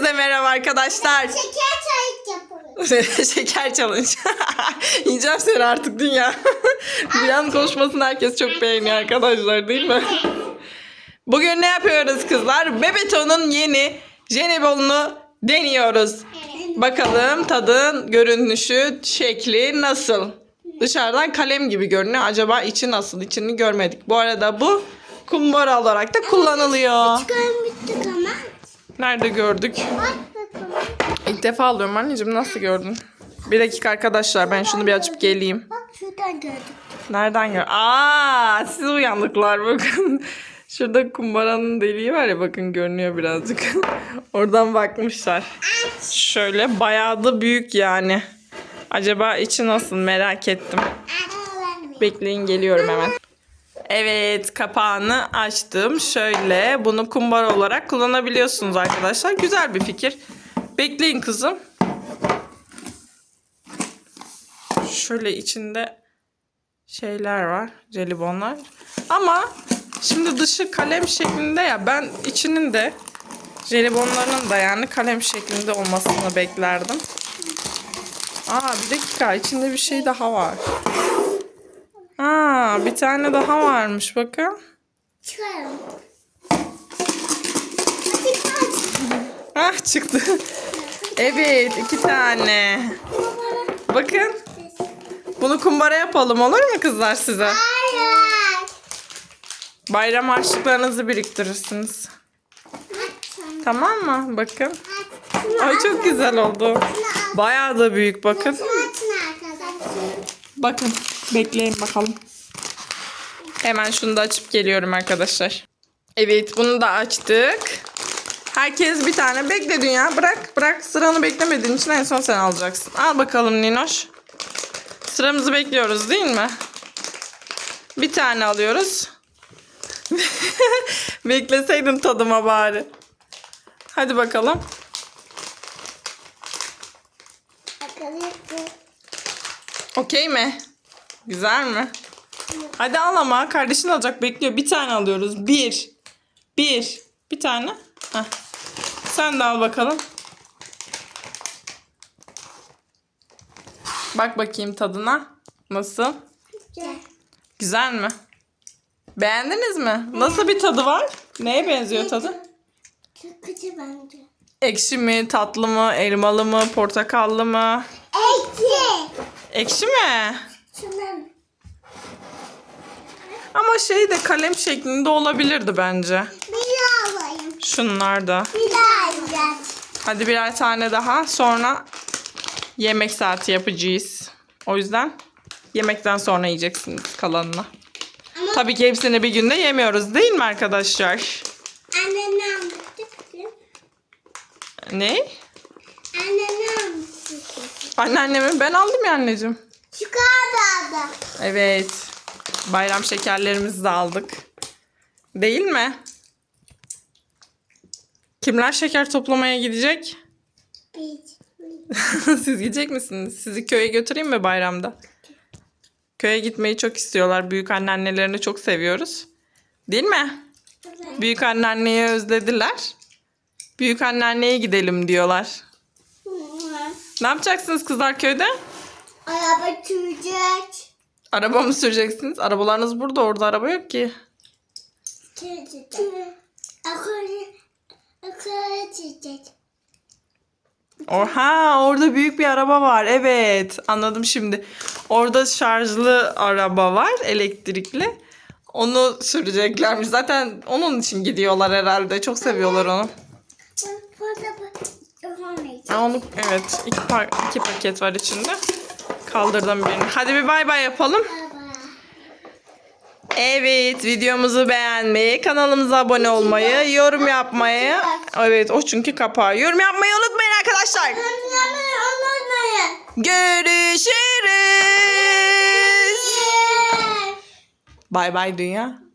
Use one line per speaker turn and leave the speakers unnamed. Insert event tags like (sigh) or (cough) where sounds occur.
Herkese merhaba arkadaşlar.
Şeker çay yapıyoruz. (laughs)
Şeker challenge. (laughs) Yiyeceğim seni artık dünya. (laughs) Bir an konuşmasını herkes çok beğeniyor arkadaşlar değil mi? Bugün ne yapıyoruz kızlar? Bebeto'nun yeni jelibonunu deniyoruz. Bakalım tadın, görünüşü, şekli nasıl? Dışarıdan kalem gibi görünüyor. Acaba içi nasıl? İçini görmedik. Bu arada bu kumbara olarak da kullanılıyor.
Görmüştük ama.
Nerede gördük? İlk defa alıyorum anneciğim. Nasıl gördün? Bir dakika arkadaşlar ben şunu bir açıp geleyim.
Bak şuradan gördüm.
Nereden gör? Aa, siz uyandıklar bakın. (laughs) Şurada kumbaranın deliği var ya bakın görünüyor birazcık. (laughs) Oradan bakmışlar. Şöyle bayağı da büyük yani. Acaba içi nasıl merak ettim. Bekleyin geliyorum hemen. Evet kapağını açtım. Şöyle bunu kumbara olarak kullanabiliyorsunuz arkadaşlar. Güzel bir fikir. Bekleyin kızım. Şöyle içinde şeyler var. Jelibonlar. Ama şimdi dışı kalem şeklinde ya ben içinin de jelibonların da yani kalem şeklinde olmasını beklerdim. Aa bir dakika içinde bir şey daha var. Aa bir tane daha varmış bakın.
Çıkaralım.
Ah çıktı. Evet iki tane. Bakın bunu kumbara yapalım olur mu kızlar size?
Hayır.
Bayram harçlıklarınızı biriktirirsiniz. Tamam mı? Bakın. Ay çok güzel oldu. Bayağı da büyük bakın. Bakın. Bekleyin bakalım. Hemen şunu da açıp geliyorum arkadaşlar. Evet bunu da açtık. Herkes bir tane bekle dünya. Bırak bırak sıranı beklemediğin için en son sen alacaksın. Al bakalım Ninoş. Sıramızı bekliyoruz değil mi? Bir tane alıyoruz. (laughs) Bekleseydin tadıma bari. Hadi bakalım.
Bakalım.
Okey mi? Güzel mi? Hadi al ama kardeşin alacak bekliyor. Bir tane alıyoruz. Bir. Bir. Bir tane. Heh. Sen de al bakalım. Bak bakayım tadına. Nasıl?
Gel.
Güzel mi? Beğendiniz mi? Nasıl bir tadı var? Neye benziyor tadı?
Çok kötü bence.
Ekşi mi, tatlı mı, elmalı mı, portakallı mı?
Ekşi.
Ekşi mi? Ama şey de kalem şeklinde olabilirdi bence.
Bir daha alayım.
Şunlar da.
Bir daha alacağız.
Hadi birer tane daha. Sonra yemek saati yapacağız. O yüzden yemekten sonra yiyeceksiniz kalanını.
Ama
Tabii ki hepsini bir günde yemiyoruz değil mi arkadaşlar?
anne ne almıştı kızım?
Ne?
Anne ne almıştı kızım?
Anneannemi ben aldım ya anneciğim.
Çikolata aldı.
Evet. Bayram şekerlerimizi de aldık. Değil mi? Kimler şeker toplamaya gidecek? (laughs) Siz gidecek misiniz? Sizi köye götüreyim mi bayramda? Köye gitmeyi çok istiyorlar. Büyük anneannelerini çok seviyoruz. Değil mi? Büyük anneanneyi özlediler. Büyük anneanneye gidelim diyorlar. Ne yapacaksınız kızlar köyde?
Araba sürecek.
Araba mı süreceksiniz? Arabalarınız burada. Orada araba yok ki. Oha orada büyük bir araba var. Evet anladım şimdi. Orada şarjlı araba var elektrikli. Onu süreceklermiş. Zaten onun için gidiyorlar herhalde. Çok seviyorlar onu. Onu evet iki, pa- iki paket var içinde. Kaldırdım birini. Hadi bir bay bay yapalım. Evet videomuzu beğenmeyi, kanalımıza abone olmayı, yorum yapmayı. Evet o çünkü kapağı. Yorum yapmayı unutmayın arkadaşlar. Görüşürüz. Bay bay dünya.